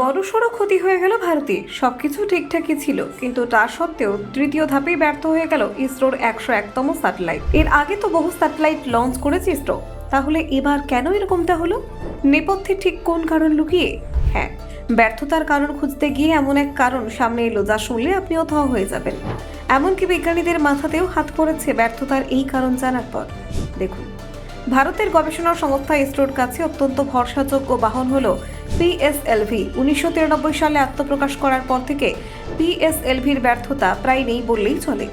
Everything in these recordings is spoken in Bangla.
বড়সড় ক্ষতি হয়ে গেল ভারতে। সবকিছু ঠিকঠাকই ছিল, কিন্তু তা সত্ত্বেও তৃতীয় ধাপেই ব্যর্থ হয়ে গেল ইসরোর একশো একতম স্যাটেলাইট। এর আগে তো বহু স্যাটেলাইট লঞ্চ করেছে ইসরো। তাহলে এবার কেন এরকমটা হলো? নেপথ্যে ঠিক কোন কারণ লুকিয়ে? হ্যাঁ ব্যর্থতার কারণ খুঁজতে গিয়ে এমন এক কারণ সামনে এলো যা শুনলে আপনি অথবা হয়ে যাবেন। এমনকি বিজ্ঞানীদের মাথাতেও হাত পড়েছে ব্যর্থতার এই কারণ জানার পর। দেখুন। ভারতের গবেষণা সংস্থা ইসরোর কাছে অত্যন্ত ভরসাযোগ্য বাহন হল পিএসএলভি উনিশশো তিরানব্বই সালে আত্মপ্রকাশ করার পর থেকে পিএসএলভির ব্যর্থতা প্রায় নেই বললেই চলে।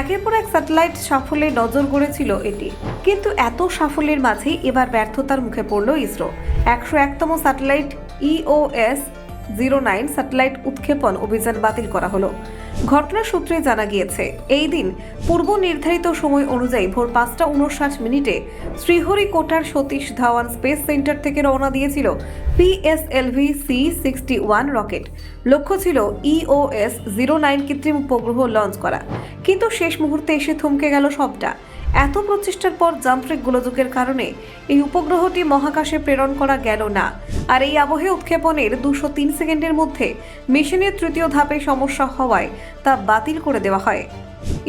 একের পর এক স্যাটেলাইট সাফল্যে নজর গড়েছিল এটি। কিন্তু এত সাফল্যের মাঝেই এবার ব্যর্থতার মুখে পড়ল ইসরো। একশো একতম satellite EOS zero nine satellite উৎক্ষেপণ অভিযান বাতিল করা হলো। ঘটনার সূত্রে জানা গিয়েছে, এই দিন পূর্ব নির্ধারিত সময় অনুযায়ী ভোর পাঁচটা উনষাট মিনিটে শ্রীহরিকোটার সতীশ ধাওয়ান স্পেস সেন্টার থেকে রওনা দিয়েছিল PSLV C sixty one rocket. লক্ষ্য ছিল ইওএস জিরো নাইন কৃত্রিম উপগ্রহ লঞ্চ করা। কিন্তু শেষ মুহূর্তে এসে থমকে গেল সবটা। এত প্রচেষ্টার পর যান্ত্রিক গোলযোগের কারণে এই উপগ্রহটি মহাকাশে প্রেরণ করা গেল না। আর এই আবহে উৎক্ষেপণের দুশো তিন সেকেন্ডের মধ্যে মিশনের তৃতীয় ধাপে সমস্যা হওয়ায় তা বাতিল করে দেওয়া হয়।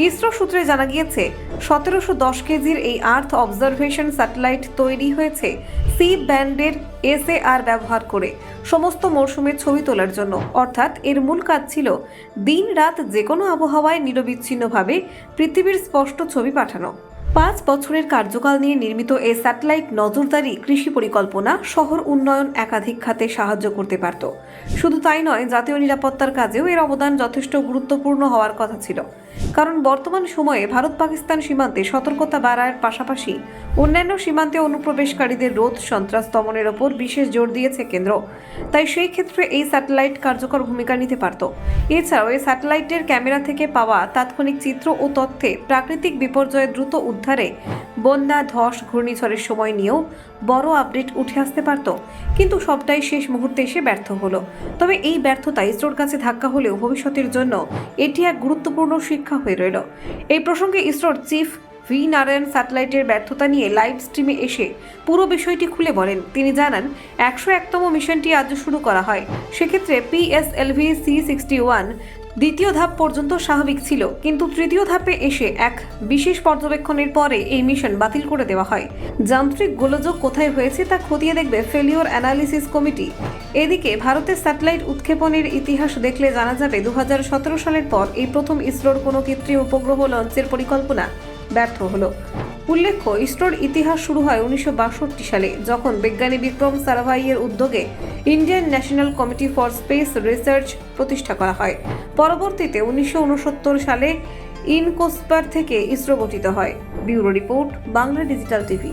ইসরো সূত্রে জানা গিয়েছে, সতেরোশো দশ কেজির এই আর্থ অবজারভেশন স্যাটেলাইট তৈরি হয়েছে সি ব্যান্ডের এসএআর ব্যবহার করে সমস্ত মরশুমের ছবি তোলার জন্য। অর্থাৎ এর মূল কাজ ছিল দিন রাত যে কোনো আবহাওয়ায় নিরবিচ্ছিন্নভাবে পৃথিবীর স্পষ্ট ছবি পাঠানো। পাঁচ বছরের কার্যকাল নিয়ে নির্মিত এই স্যাটেলাইট নজরদারি কৃষি পরিকল্পনা শহর উন্নয়ন একাধিক খাতে সাহায্য করতে পারত। শুধু তাই নয়, জাতীয় নিরাপত্তার কাজেও এর অবদান যথেষ্ট গুরুত্বপূর্ণ হওয়ার কথা ছিল। কারণ বর্তমান সময়ে ভারত পাকিস্তান সীমান্তে সতর্কতা বাড়ার পাশাপাশি অন্যান্য সীমান্তে অনুপ্রবেশকারীদের রোধ, সন্ত্রাস দমনের ওপর বিশেষ জোর দিয়েছে কেন্দ্র। তাই সেই ক্ষেত্রে এই স্যাটেলাইট কার্যকর ভূমিকা নিতে পারত। এছাড়াও এই স্যাটেলাইটের ক্যামেরা থেকে পাওয়া তাৎক্ষণিক চিত্র ও তথ্যে প্রাকৃতিক বিপর্যয়ে দ্রুত উদ্ধারে। বন্যা, ধস, ঘূর্ণিঝড়ের সময় নিয়েও বড় আপডেট উঠে আসতে পারত। কিন্তু সবটাই শেষ মুহূর্তে এসে ব্যর্থ হলো। তবে এই ব্যর্থতা ইসরোর কাছে ধাক্কা হলেও ভবিষ্যতের জন্য এটি এক গুরুত্বপূর্ণ শিক্ষা হয়ে রইল। এই প্রসঙ্গে ইসরোর চিফ ভি নারায়ণ স্যাটেলাইটের ব্যর্থতা নিয়ে লাইভ স্ট্রিমে এসে পুরো বিষয়টি খুলে বলেন। তিনি জানান, একশো একতম মিশনটি আজ শুরু করা হয়। সেক্ষেত্রে পিএসএলভি সি সিক্সটি ওয়ান দ্বিতীয় ধাপ পর্যন্ত স্বাভাবিক ছিল, কিন্তু তৃতীয় ধাপে এসে এক বিশেষ পর্যবেক্ষণের পরে এই মিশন বাতিল করে দেওয়া হয়। যান্ত্রিক গোলযোগ কোথায় হয়েছে তা খতিয়ে দেখবে ফেলিওর অ্যানালিসিস কমিটি। এদিকে ভারতের স্যাটেলাইট উৎক্ষেপণের ইতিহাস দেখলে জানা যাবে দু হাজার সতেরো সালের পর এই প্রথম ইসরোর কোনো কৃত্রিম উপগ্রহ লঞ্চের পরিকল্পনা ব্যর্থ হলো। উল্লেখ্য, ইসরোর ইতিহাস শুরু হয় উনিশশো বাষট্টি সালে, যখন বিজ্ঞানী বিক্রম সারাভাইয়ের উদ্যোগে Indian national committee for space research প্রতিষ্ঠা করা হয়। পরবর্তীতে উনিশশো উনসত্তর সালে ইনকোস্পার থেকে ইসরো গঠিত হয়। Bureau report, Bangla digital TV.